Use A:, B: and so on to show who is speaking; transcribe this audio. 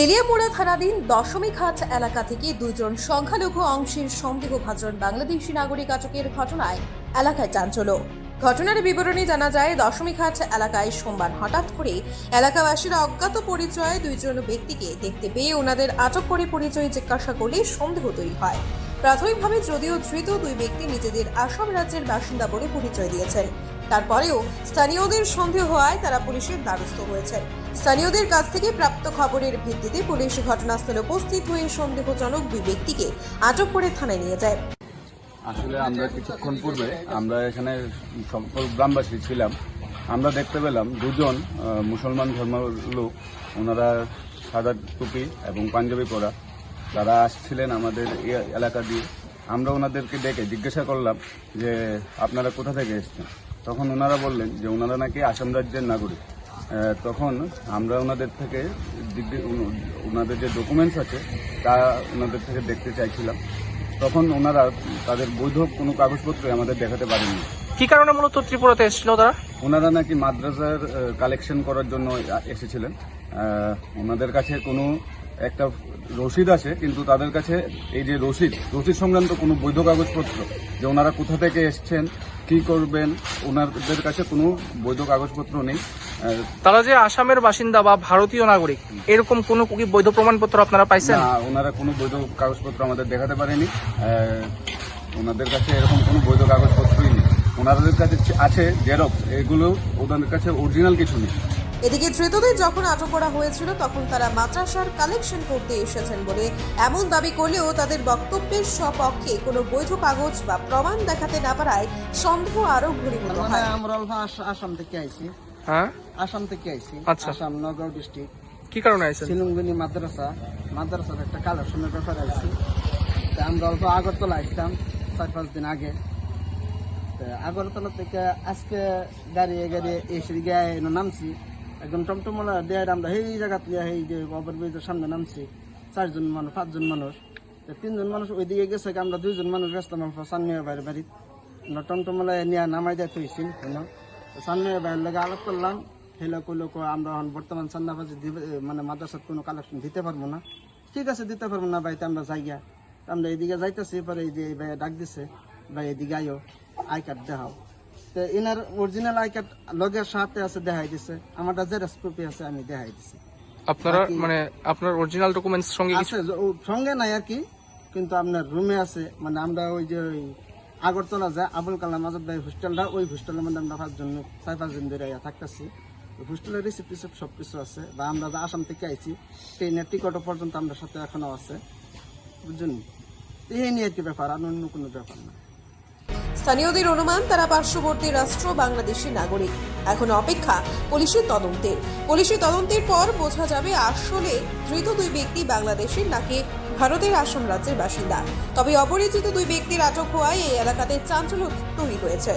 A: তেলিয়ামুড়া থানাধীন দশমী ঘাট এলাকা থেকে দুজন সংখ্যালঘু অংশের সন্দেহভাজন বাংলাদেশি নাগরিক আটকের ঘটনায় এলাকায় চাঞ্চল্য। ঘটনার বিবরণী জানা যায় দশমী ঘাট এলাকায় সোমবার হঠাৎ করে এলাকাবাসীরা অজ্ঞাত পরিচয়ে দুইজন ব্যক্তিকে দেখতে পেয়ে ওনাদের আটক করে পরিচয় জিজ্ঞাসা করলে সন্দেহ তৈরি হয়। প্রাথমিকভাবে যদিও ধৃত দুই ব্যক্তি নিজেদের আসাম রাজ্যের বাসিন্দা বলে পরিচয় দিয়েছেন। তারপরেও স্থানীয়দের সন্দেহ হওয়ায় তারা পুলিশের দ্বারস্থ হয়েছেন স্থানীয়দের কাছ থেকে প্রাপ্ত খবরের ভিত্তিতে পুলিশ ঘটনাস্থলে উপস্থিত হয়ে সন্দেহজনক দুই ব্যক্তিকে আটক করে থানায় নিয়ে যায়।
B: আসলে আমরা কিছুক্ষণ পূর্বে আমরা এখানে গ্রামবাসী ছিলাম। আমরা দেখতে পেলাম দুজন মুসলমান ধর্মের লোক। ওনারা সাদা টুপি এবং পাঞ্জাবি পরা। তারা আসছিলেন আমাদের এলাকা দিয়ে। আমরা ওনাদেরকে ডেকে জিজ্ঞাসা করলাম যে, আপনারা কোথা থেকে এসেছেন? তখন ওনারা বললেন যে ওনারা নাকি আসাম রাজ্যের নাগরিক। তখন আমরা ওনাদের থেকে ওনাদের যে ডকুমেন্টস আছে তা ওনাদের থেকে দেখতে চাইছিলাম। তখন ওনারা তাদের বৈধ কোনো কাগজপত্র আমাদের দেখাতে পারেননি।
C: কি কারণে মূলত ত্রিপুরাতে এসেছিল তারা?
B: ওনারা নাকি মাদ্রাসার কালেকশন করার জন্য এসেছিলেন। ওনাদের কাছে কোনো একটা রসিদ আছে কিন্তু তাদের কাছে এই যে রসিদ রসিদ সংক্রান্ত কোনো বৈধ কাগজপত্র যে ওনারা কোথা থেকে এসছেন কি করবেন ওনাদের কাছে কোনো বৈধ কাগজপত্র নেই।
C: তারা যে আসামের বাসিন্দা বা ভারতীয় নাগরিক এরকম কোনো কি বৈধ প্রমাণপত্র আপনারা পাইছেন?
B: না ওনারা কোনো বৈধ কাগজপত্র আমাদের দেখাতে পারেনি। ওনাদের কাছে এরকম কোনো বৈধ কাগজপত্রই নেই। ওনাদের কাছে আছে জেরক্স এগুলো ওনাদের কাছে অরিজিনাল কিছু নেই।
A: এদিকে ধৃতদের যখন আটক করা হয়েছিল তখন তারা মাদ্রাসার কালেকশন করতে এসেছেন বলে এমন দাবি করলেও তাদের বক্তব্যের সপক্ষে কোনো বৈধ কাগজ বা প্রমাণ দেখাতে না পারায় সন্দেহ আরও ঘনীভূত
D: মানে
A: হয়।
D: আমরা আসাম থেকে আইছি।
C: হ্যাঁ?
D: আসাম থেকে আইছি।
C: আচ্ছা।
D: আসাম নগাঁও ডিস্ট্রিক্ট
C: কি কারণে আইছেন?
D: শিলুঙ্গিনী মাদ্রাসা। মাদ্রাসার একটা কালেকশনের ব্যাপারে আইছি। তা আমরা অল্প আগরতলা আসতাম চার পাঁচ দিন আগে। তা আগরতলা থেকে আজকে গাড়ি গাড়ি এসে গিয়ে নামছি। একদম টমটমলা দিয়ে আমরা সেই জায়গা থেকে সেই যে ওভারব্রিজের সামনে নামছি, চারজন মানুষ, পাঁচজন মানুষ। তিনজন মানুষ ওইদিকে গেছে আমরা দুইজন মানুষ গেছিলাম সানমিয়া বাইরে বাড়ি আমরা টমটমলা নিয়ে নামাই দিয়ে থইছি সানমিয়া বাইরের লাগে আলাপ করলাম, হেলা কইলো, কো আমরা এখন বর্তমান দিবে মানে মাদ্রাসার কোনো কালেকশন দিতে পারব না। ঠিক আছে, দিতে পারব না ভাই আমরা যাই গিয়া আমরা এদিকে যাইতেছি, পরে এই যে ভাই ডাক দিছে, ভাই এদিকে আয়ো, আই কার্ড দেখাও। তো এনার অরিজিনাল আই কার্ড লগের সাথে আছে দেখাই দিছে। আমারটা জেরক্স কপি আছে আমি দেখাই দিছি।
C: আপনারা মানে আপনার অরিজিনাল ডকুমেন্টস সঙ্গে
D: আছে সঙ্গে নাই আর কি কিন্তু আপনার রুমে আছে। মানে আমরা ওই যে ওই আগরতলা যায় আবুল কালাম আজাদ ভাই হোস্টেলটা ওই হোস্টেলের মধ্যে আমরা পাঁচজন চার পাঁচজন ধরে থাকতেছি। হোস্টেলের রিসিপ্ট টিসিপ্ট সব কিছু আছে বা আমরা যে আসাম থেকে আইছি ট্রেনের টিকিটও পর্যন্ত আমরা সাথে এখনও আছে। বুঝছেন? এই নিয়ে কি ব্যাপার আর অন্য কোনো ব্যাপার না।
A: স্থানীয়দের অনুমান, তারা পার্শ্ববর্তী রাষ্ট্র, বাংলাদেশের নাগরিক। এখন অপেক্ষা পুলিশের তদন্তের। পুলিশের তদন্তের পর বোঝা যাবে আসলে ধৃত দুই ব্যক্তি বাংলাদেশের নাকি ভারতের আসাম রাজ্যের বাসিন্দা। তবে অপরিচিত দুই ব্যক্তির আটক হওয়ায় এই এলাকাতে চাঞ্চল্য তৈরি হয়েছে।